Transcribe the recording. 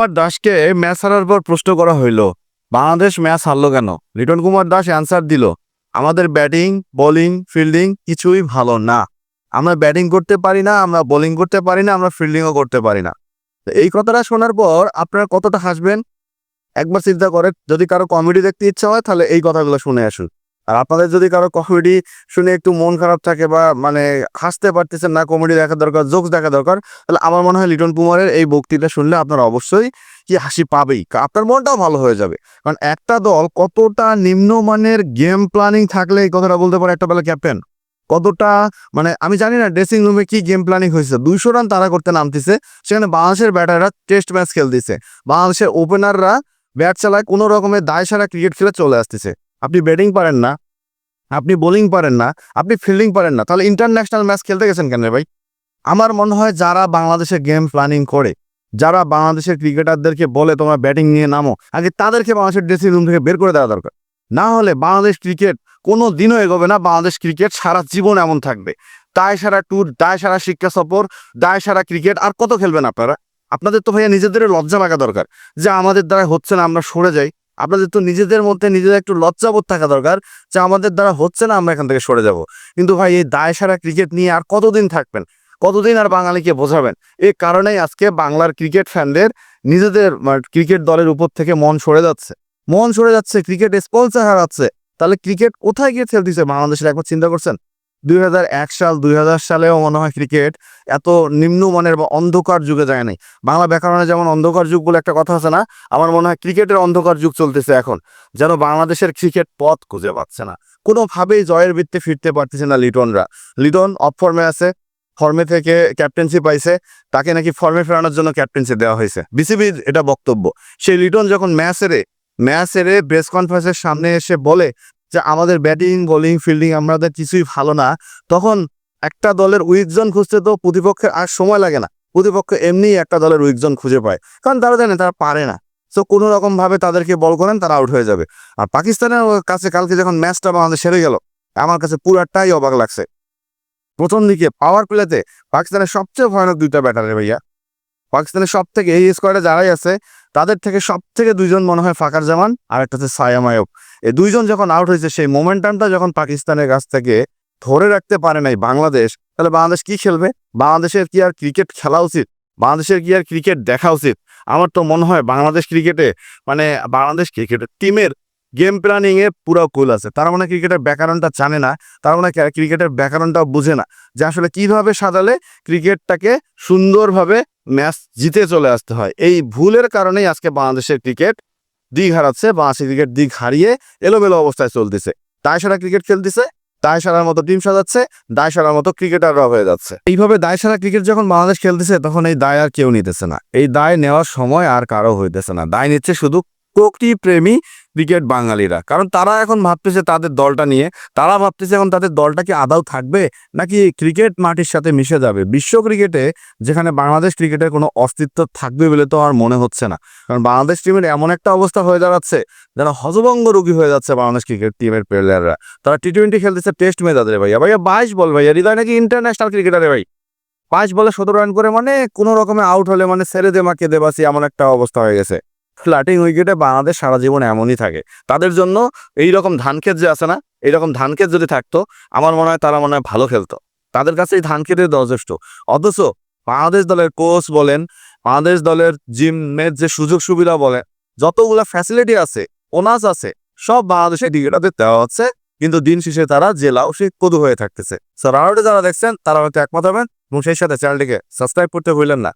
কুমার দাসকে ম্যাচ হারার পর প্রশ্ন করা হইল, বাংলাদেশ ম্যাচ হারলো কেন? লিটন কুমার দাস অ্যান্সার দিল, আমাদের ব্যাটিং বোলিং ফিল্ডিং কিছুই ভালো না। আমরা ব্যাটিং করতে পারি না, আমরা বোলিং করতে পারি না, আমরা ফিল্ডিংও করতে পারি না। তো এই কথাটা শোনার পর আপনারা কতটা হাসবেন? একবার চিন্তা করেন, যদি কারও কমেডি দেখতে ইচ্ছা হয়, তাহলে এই কথাগুলো শুনে আসুন। আর আপনাদের যদি কারও কমেডি শুনে একটু মন খারাপ থাকে বা মানে হাসতে পারতেছেন না কমেডি দেখা দরকার জোকস দেখা দরকার, তাহলে আমার মনে হয় লিটন কুমারের এই বক্তৃতা শুনলে আপনারা অবশ্যই কি হাসি পাবেই। আপনার মনটাও ভালো হয়ে যাবে। কারণ একটা দল কতটা নিম্নমানের গেম প্ল্যানিং থাকলে, এই কথাটা বলতে পারে একটা বেলা ক্যাপ্টেন কতটা মানে আমি জানি না ড্রেসিং রুমে কি গেম প্ল্যানিং হয়েছে। দুইশো রান তারা করতে নামতেছে, সেখানে বাংলাদেশের ব্যাটাররা টেস্ট ম্যাচ খেলতেছে। বাংলাদেশের ওপেনাররা ব্যাট চালায় কোনো রকমের দায় সারা ক্রিকেট খেলে চলে আসতেছে। আপনি ব্যাটিং পারেন না, আপনি বোলিং পারেন না, আপনি ফিল্ডিং পারেন না, তাহলে ইন্টারন্যাশনাল ম্যাচ খেলতে গেছেন কেন ভাই? আমার মনে হয় যারা বাংলাদেশে গেম প্ল্যানিং করে, যারা বাংলাদেশের ক্রিকেটারদেরকে বলে তোমরা ব্যাটিং নিয়ে নামো, আগে তাদেরকে বাংলাদেশের ড্রেসিং রুম থেকে বের করে দেওয়া দরকার। না হলে বাংলাদেশ ক্রিকেট কোনো দিনও এগোবে না, বাংলাদেশ ক্রিকেট সারা জীবন এমন থাকবে। দায় সারা ট্যুর দায় সারা শিক্ষা সফর, দায় সারা ক্রিকেট আর কত খেলবেন আপনারা? আপনাদের তো ভাইয়া নিজেদের লজ্জা লাগা দরকার যে আমাদের দ্বারা হচ্ছে না, আমরা সরে যাই। আপনাদের তো নিজেদের মধ্যে নিজেদের একটু লজ্জাবোধ থাকা দরকার যে আমাদের দ্বারা হচ্ছে না আমরা এখান থেকে সরে যাব। কিন্তু ভাই, এই দায় সারা ক্রিকেট নিয়ে আর কতদিন থাকবেন? কতদিন আর বাঙালিকে বোঝাবেন? এই কারণেই আজকে বাংলার ক্রিকেট ফ্যানদের নিজেদের ক্রিকেট দলের উপর থেকে মন সরে যাচ্ছে। মন সরে যাচ্ছে, ক্রিকেট স্পন্সার হারাচ্ছে। তাহলে ক্রিকেট কোথায় গিয়ে খেলতেছে? বাংলাদেশের একবার চিন্তা করছেন? দুই হাজার এক সাল, দুই সালেও মনে হয় ক্রিকেট এত নিম্নমানের বা অন্ধকার যুগে যায় নাই। বাংলা ব্যাকরণে যেমন অন্ধকার যুগ বলে একটা কথা আছে না, আমার মনে হয় ক্রিকেটের অন্ধকার যুগ চলতেছে এখন, যেন বাংলাদেশের ক্রিকেট পথ খুঁজে পাচ্ছে না। কোনোভাবেই জয়ের বৃত্তে ফিরতে পারতেছে না লিটনরা। লিটন অফ ফর্মে আছে ফর্মে থেকে ক্যাপ্টেন্সি পাইছে, তাকে নাকি ফর্মে ফেরানোর জন্য ক্যাপ্টেন্সি দেওয়া হয়েছে। বিসিবির এটা বক্তব্য। সেই লিটন যখন ম্যাচ হেরে ম্যাচ হেরে প্রেস কনফারেন্সের সামনে এসে বলে যে আমাদের ব্যাটিং, বোলিং, ফিল্ডিং আমাদের কিছুই ভালো না। তখন একটা দলের উইকজন খুঁজতে তো প্রতিপক্ষের আর সময় লাগে না। প্রতিপক্ষ এমনিই একটা দলের উইকজন খুঁজে পায়। কারণ তারা জানে, তারা পারে না। তো কোনো রকম ভাবে তাদেরকে বল করেন, তারা আউট হয়ে যাবে। আর পাকিস্তানের কাছে কালকে যখন ম্যাচটা বাংলাদেশ সেরে গেল, আমার কাছে পুরাটাই অবাক লাগছে। প্রথম দিকে পাওয়ার প্লেতে পাকিস্তানের সবচেয়ে ভয়ানক দুইটা ব্যাটারে ভাইয়া। পাকিস্তানের সব থেকে এই স্কোয়াডে যারাই আছে, তাদের থেকে সব থেকে দুইজন মনে হয় ফাকার জামান, আর একটা হচ্ছে সায়াম আয়ব এই দুইজন যখন আউট হয়েছে, সেই মোমেন্টামটা যখন পাকিস্তানের কাছ থেকে ধরে রাখতে পারে নাই বাংলাদেশ, তাহলে বাংলাদেশ কি খেলবে? বাংলাদেশের কি আর ক্রিকেট খেলা উচিত? বাংলাদেশের কি আর ক্রিকেট দেখা উচিত? আমার তো মনে হয় বাংলাদেশ ক্রিকেটে মানে বাংলাদেশ ক্রিকেটের টিমের গেম প্ল্যানিং এ পুরো কুল আছে। তার মানে ক্রিকেটের ব্যাকরণটা জানে না, তার মানে ক্রিকেটের ব্যাকরণটাও বুঝে না। যে আসলে কীভাবে সাজালে ক্রিকেটটাকে সুন্দরভাবে ম্যাচ জিতে চলে আসতে হয়। এই ভুলের কারণেই আজকে বাংলাদেশের ক্রিকেট দিক হারাচ্ছে, বাংলাদেশের ক্রিকেট দিক হারিয়ে এলোমেলো অবস্থায় চলতেছে। দায় সারা ক্রিকেট খেলতেছে দায় সারার মতো টিম সাজাচ্ছে দায় সারার মতো ক্রিকেটাররা হয়ে যাচ্ছে। এইভাবে দায় সারা ক্রিকেট যখন বাংলাদেশ খেলতেছে, তখন এই দায় আর কেউ নিতেছে না। এই দায় নেওয়ার সময় আর কারও হইতেছে না। দায় নিচ্ছে শুধু প্রকৃতি প্রেমী ক্রিকেট বাঙালিরা। কারণ তারা এখন ভাবতেছে তাদের দলটা নিয়ে, তারা ভাবতেছে এখন তাদের দলটা কি আদাও থাকবে? নাকি ক্রিকেট মাটির সাথে মিশে যাবে? বিশ্ব ক্রিকেটে যেখানে বাংলাদেশ ক্রিকেটের কোনো অস্তিত্ব থাকবে বলে তো আর মনে হচ্ছে না। কারণ বাংলাদেশ টিমের এমন একটা অবস্থা হয়ে দাঁড়াচ্ছে, যারা হজবঙ্গ রোগী হয়ে যাচ্ছে বাংলাদেশ ক্রিকেট টিমের প্লেয়াররা তারা টি টোয়েন্টি খেলতেছে টেস্ট আদরে ভাইয়া। ভাইয়া বাইশ বল ভাইয়া, হৃদয় নাকি ইন্টারন্যাশনাল ক্রিকেটারে ভাই? বাইশ বলে সতেরো রান করে মানে কোনো রকমে আউট হলে মানে সেরে দে, মাকে এমন একটা অবস্থা হয়ে গেছে। ফ্ল্যাটিং উইকেটে বাংলাদেশ সারা জীবন এমনই থাকে। তাদের জন্য এই রকম ধান ক্ষেত যে আছে না, এইরকম ধান ক্ষেত যদি থাকতো, আমার মনে হয় তারা মনে হয় ভালো খেলতো। তাদের কাছে এই ধান ক্ষেতের যথেষ্ট। অথচ বাংলাদেশ দলের কোচ বলেন, বাংলাদেশ দলের জিমের যে সুযোগ সুবিধা বলেন যতগুলা ফ্যাসিলিটি আছে ওনাস আছে, সব বাংলাদেশের ক্রিকেটারদের দেওয়া হচ্ছে। কিন্তু দিন শেষে তারা জেলাও সে কদু হয়ে থাকতেছে। স্যার যারা দেখছেন, তারা হয়তো একমত হবেন এবং সেই সাথে চ্যানেলটিকে সাবস্ক্রাইব করতে ভুললেন না।